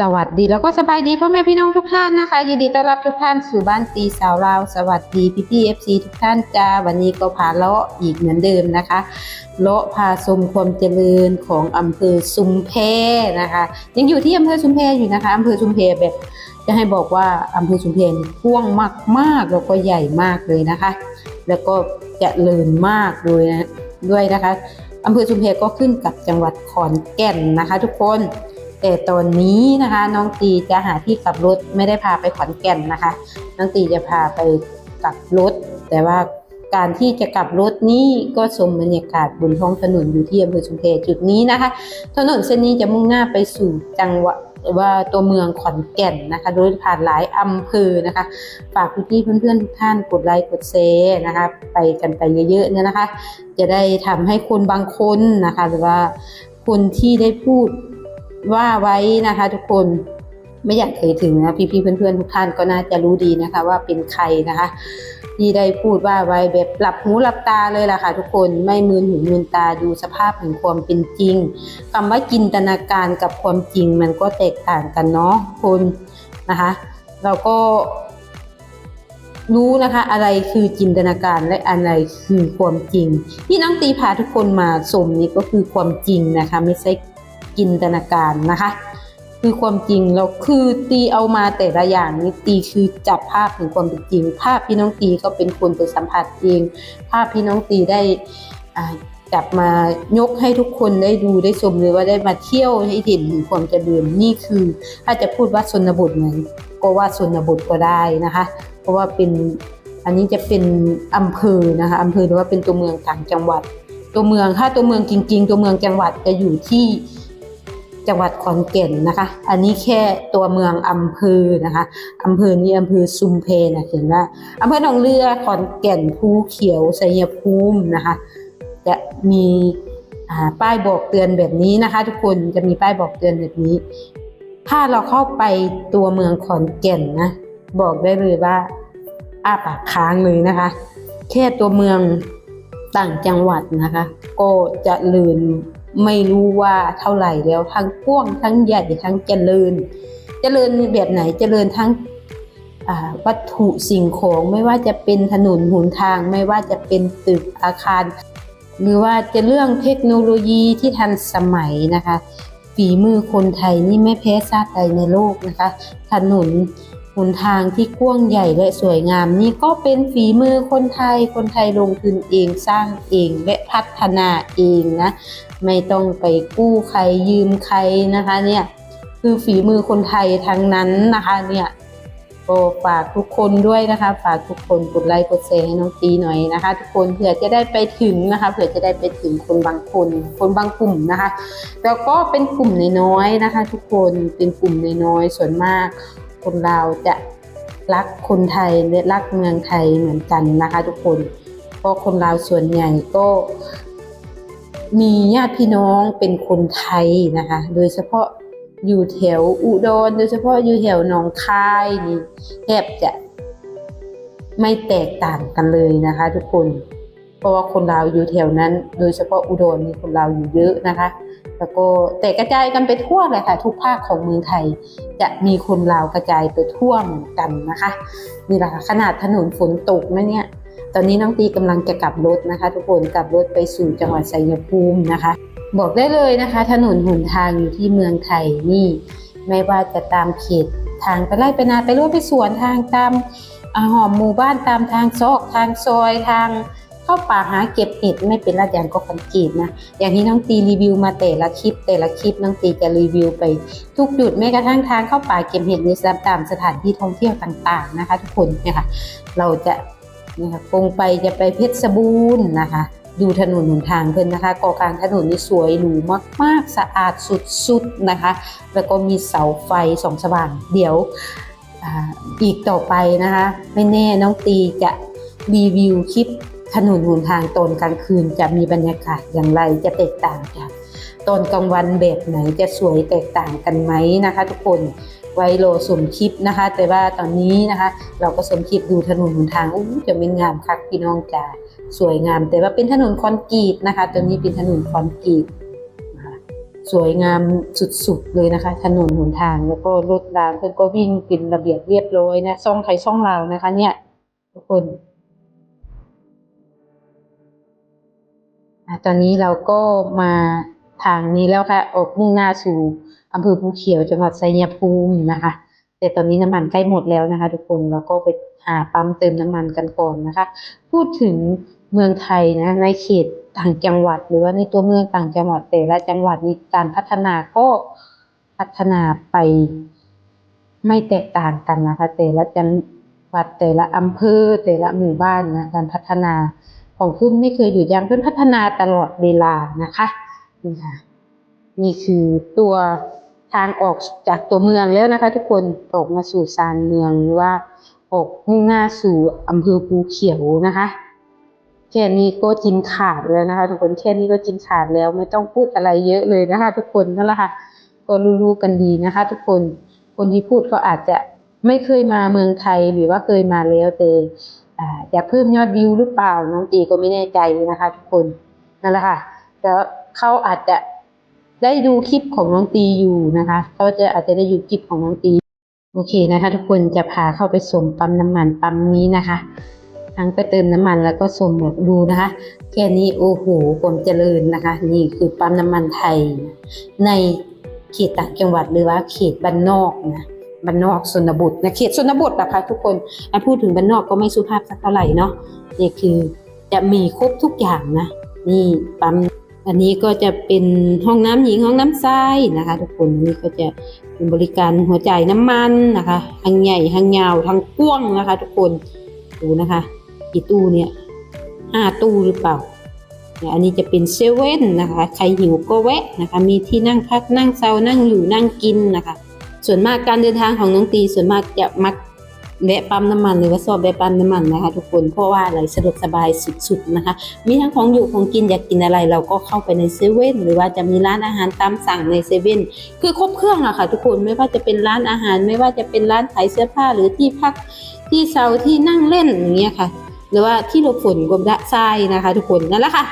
สวัสดีแล้วก็สบายดีพ่อแม่พี่น้องทุกท่านนะคะ ยินดีต้อนรับทุกท่านสู่บ้านตีสาวลาว สวัสดีพี่พี่เอฟซีทุกท่านจ้าวันนี้ก็พาเลาะอีกเหมือนเดิมนะคะเลาะพาชมความเจริญของอำเภอชุมแพนะคะ ยังอยู่ที่อำเภอชุมแพอยู่นะคะอำเภอชุมแพแบบ จะให้บอกว่าอำเภอชุมแพนี่กว้างมากๆแล้วก็ใหญ่มากเลยนะคะ แล้วก็เจริญมากด้วยนะด้วยนะคะอำเภอชุมแพก็ขึ้นกับจังหวัดขอนแก่นนะคะ ทุกคน แต่ตอนนี้นะคะ น้องตีจะหาที่กลับรถไม่ได้พาไปขอนแก่นนะคะ น้องตีจะพาไปกลับรถ แต่ว่าการที่จะกลับรถนี้ก็ชมบรรยากาศบนท้องถนนอยู่ที่อำเภอชุมแพจุดนี้นะคะ ถนนเส้นนี้จะมุ่งหน้าไปสู่จังหวัดว่าตัวเมืองขอนแก่นนะคะ โดยผ่านหลายอำเภอนะคะ ฝากพี่ๆเพื่อนๆทุกท่านกดไลค์กดแชร์นะคะ ไปกันไปเยอะๆเนี่ยนะคะ จะได้ทำให้คนบางคนนะคะ หรือว่าคนที่ได้พูด ว่าไว้นะคะ ทุกคนไม่อยากเอ่ยถึงนะพี่ๆเพื่อนๆทุกท่านก็น่าจะรู้ดีนะคะ ว่าเป็นใครนะคะที่ได้พูดว่าไว้แบบหลับหูหลับตาเลยล่ะค่ะ ทุกคนไม่มืนหูมืนตาดูสภาพแห่งความเป็นจริงคำว่าจินตนาการกับความจริงมันก็แตกต่างกันเนาะคุณนะคะ เราก็รู้นะคะ อะไรคือจินตนาการและอะไรคือความจริง ที่น้องตีพาทุกคนมาชมนี้ก็คือความจริงนะคะ ไม่ใช่ จินตนาการนะคะ คือความจริงแล้วคือตีเอามาแต่ละอย่างนี่ตีคือจับภาพถึงความเป็นจริง ภาพพี่น้องตีก็เป็นคนไปสัมผัสเองภาพพี่น้องตีได้จับมายกให้ทุกคนได้ดูได้ชมหรือว่าได้มาเที่ยวให้เห็นถึงความเจริญนี่คือ ถ้าจะพูดว่าชนบทเหมือนก็ว่าชนบทก็ได้นะคะ เพราะว่าเป็นอันนี้จะเป็นอำเภอนะคะอำเภอหรือว่าเป็นตัวเมืองต่างจังหวัด ตัวเมืองถ้าตัวเมืองจริง ๆ ตัวเมืองจังหวัดจะอยู่ที่ จังหวัดขอนแก่นนะคะ อันนี้แค่ตัวเมืองอำเภอนะคะอำเภอนี้อำเภอซุมเพนะเห็นว่าอำเภอหนองเรือขอนแก่นภูเขียวชัยภูมินะคะ จะมีป้ายบอกเตือนแบบนี้นะคะ ทุกคนจะมีป้ายบอกเตือนแบบนี้ ถ้าเราเข้าไปตัวเมืองขอนแก่นนะ บอกได้เลยว่าอ้าปากค้างเลยนะคะ แค่ตัวเมืองต่างจังหวัดนะคะ ก็จะลืน ไม่รู้ว่าเท่าไหร่แล้วทั้งกว้างทั้งใหญ่ทั้งเจริญ เจริญแบบไหนเจริญทั้งวัตถุสิ่งของไม่ว่าจะเป็นถนนหนทาง ไม่ว่าจะเป็นตึกอาคาร หรือว่าจะเรื่องเทคโนโลยีที่ทันสมัยนะคะฝีมือคนไทยนี่ไม่แพ้ชาติใดในโลกนะคะ ถนนหนทางที่กว้างใหญ่และสวยงาม นี่ก็เป็นฝีมือคนไทย คนไทยลงทุนเองสร้างเองและพัฒนาเองนะ ไม่ต้องไปกู้ใครยืมใครนะคะเนี่ยคือฝีมือคนไทยทั้งนั้นนะคะเนี่ยก็ฝากทุกคนด้วยนะคะ ฝากทุกคนกดไลค์กดแชร์ให้น้องตีหน่อยนะคะ ทุกคนเผื่อจะได้ไปถึงนะคะ เผื่อจะได้ไปถึงคนบางคน คนบางกลุ่มนะคะ แล้วก็เป็นกลุ่มน้อยๆนะคะ ทุกคนเป็นกลุ่มน้อยๆส่วนมาก คนลาจะรักคนไทยและรักเมืองไทยเหมือนกันนะคะ ทุกคนเพราะคนลาส่วนใหญ่ก็ มีญาติพี่น้องเป็นคนไทยนะคะ โดยเฉพาะอยู่แถวอุดร โดยเฉพาะอยู่แถวหนองคายนี่แทบจะไม่แตกต่างกันเลยนะคะ ทุกคน เพราะว่าคนลาวอยู่แถวนั้น โดยเฉพาะอุดรมีคนลาวอยู่เยอะนะคะ แล้วก็แตกกระจายกันไปทั่วเลยค่ะ ทุกภาคของเมืองไทย จะมีคนลาวกระจายไปทั่วเหมือนกันนะคะ นี่แหละค่ะขนาดถนนฝนตกนะเนี่ย ตอนนี้น้องตีกำลังจะกลับรถนะคะ ทุกคนกลับรถไปสู่จังหวัดชัยภูมินะคะ บอกได้เลยนะคะ ถนนหนทางอยู่ที่เมืองไทยนี่ ไม่ว่าจะตามเขตทางไปไล่ไปนาไปรั้วไปสวนทางตามอหอมหมู่บ้านตามทางซอกทางซอยทางเข้าป่าหาเก็บเห็ดไม่เป็นลาดยางก็คอนกรีตนะอย่างที่น้องตีรีวิวมาแต่ละคลิป แต่ละคลิปน้องตีจะรีวิวไป ทุกจุดแม้กระทั่งทางเข้าป่าเก็บเห็ดในตามสถานที่ท่องเที่ยวต่าง ๆนะคะ ทุกคนเนี่ยค่ะเราจะ นะคะคงไปจะไปเพชรบูรณ์นะคะ ดูถนนหนทางเพิ่นนะคะกาะกลางถนนนี่สวยหรูมาก ๆ สะอาดสุด ๆ นะคะ แล้วก็มีเสาไฟสองสว่าง เดี๋ยวออีกต่อไปนะคะ ไม่แน่น้องตีจะรีวิวคลิปถนนหนทางตอนกลางคืนจะมีบรรยากาศอย่างไรจะแตกต่างจากตอนกลางวันแบบไหนจะสวยแตกต่างกันไหมนะคะ ทุกคน ไว้โลสมคลิปนะคะ แต่ว่าตอนนี้นะคะ เราก็สมคลิปดูถนนหนทางอู้จะเป็นงามคักพี่น้องจ๋าสวยงาม แต่ว่าเป็นถนนคอนกรีตนะคะ ตัวนี้เป็นถนนคอนกรีตสวยงามสุดๆเลยนะคะ ถนนหนทางแล้วก็รถรางเพิ่อนก็วิ่งเป็นระเบียบเรียบร้อยนะซ่องไทยซ่องลาวนะคะ เนี่ยทุกคนอะตอนนี้เราก็มาทางนี้แล้วค่ะ ออกมุ่งหน้าสู่ อำเภอภูเขียวจังหวัดชัยภูมินะคะ แต่ตอนนี้น้ำมันใกล้หมดแล้วนะคะ ทุกคนเราก็ไปหาปั๊มเติมน้ำมันกันก่อนนะคะ พูดถึงเมืองไทยนะในเขตต่างจังหวัด หรือว่าในตัวเมืองต่างจังหวัดแต่ละจังหวัดมีการพัฒนาก็พัฒนาไปไม่แตกต่างกันนะคะ แต่ละจังหวัดแต่ละอำเภอแต่ละหมู่บ้านนะการพัฒนาของขึ้นไม่เคยหยุดยั้งขึ้นพัฒนาตลอดเวลานะคะนี่ค่ะนี่คือตัว ทางออกจากตัวเมืองแล้วนะคะ ทุกคนออกมาสู่ซานเมืองหรือว่าออกมุ่งหน้าสู่อำเภอภูเขียวนะคะแค่นี้ก็กินขาดแล้วนะคะ ทุกคนแค่นี้ก็กินขาดแล้วไม่ต้องพูดอะไรเยอะเลยนะคะ ทุกคนนั่นแหละค่ะก็รู้ๆกันดีนะคะ ทุกคนคนที่พูดก็อาจจะไม่เคยมาเมืองไทยหรือว่าเคยมาแล้วแต่อยากเพิ่มยอดวิวหรือเปล่าน้องตีก็ไม่แน่ใจนะคะ ทุกคนนั่นแหละค่ะแล้วเขาอาจจะ ได้ดูคลิปของน้องตีอยู่นะคะเขาจะอาจจะได้ดูคลิปของน้องตีโอเคนะคะ ทุกคนจะพาเข้าไปส่งปั๊มน้ำมันปั๊มนี้นะคะ ทั้งไปเติมน้ำมันแล้วก็ส่งหมดดูนะคะ แค่นี้โอ้โหความเจริญนะคะ นี่คือปั๊มน้ำมันไทย ในเขตต่างจังหวัดหรือว่าเขตบ้านนอกนะบ้านนอกชนบทนะเขตชนบทนะคะทุกคนอะพูดถึงบ้านนอกก็ไม่สุภาพสักเท่าไหร่เนาะนี่คือจะมีครบทุกอย่างนะ นี่ปั๊ม อันนี้ก็จะเป็นห้องน้ำหญิงห้องน้ำชายนะคะ ทุกคนนี้ก็จะเป็นบริการหัวใจน้ำมันนะคะทางใหญ่ทางยาวทางกว้างนะคะ ทุกคนดูนะคะกี่ตู้เนี่ยห้าตู้หรือเปล่าเนี่ยอันนี้จะเป็นเซเว่นนะคะ ใครหิวก็แวะนะคะ มีที่นั่งพักนั่งเซานั่งอยู่นั่งกินนะคะ ส่วนมากการเดินทางของน้องตีส่วนมากจะมัก แวะปั๊มน้ำมันหรือว่าซอบแวะปั๊มน้ำมันนะคะ ทุกคนเพราะว่าอะไรสะดวกสบายสุดๆนะคะ มีทั้งของอยู่ของกินอยากกินอะไร เราก็เข้าไปในเซเว่นหรือว่าจะมีร้านอาหารตามสั่งในเซเว่นคือครบเครื่องอะค่ะ ทุกคนไม่ว่าจะเป็นร้านอาหาร ไม่ว่าจะเป็นร้านขายเสื้อผ้าหรือที่พักที่เซาที่นั่งเล่นอย่างเงี้ยค่ะ หรือว่าที่หลบฝนกลมละไส้นะคะ ทุกคนนั่นแหละค่ะ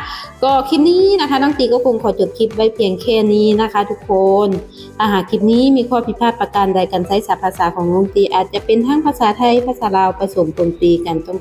ก็คลิปนี้นะคะน้องตีก็คงขอจบคลิปไว้เพียงแค่นี้นะคะ ทุกคนอาหากคลิปนี้มีข้อผิดพลาดประการใดการใช้ศัพท์ภาษาของน้องตีอาจจะเป็นทั้งภาษาไทยภาษาลาวผสมปนปีกันต้อง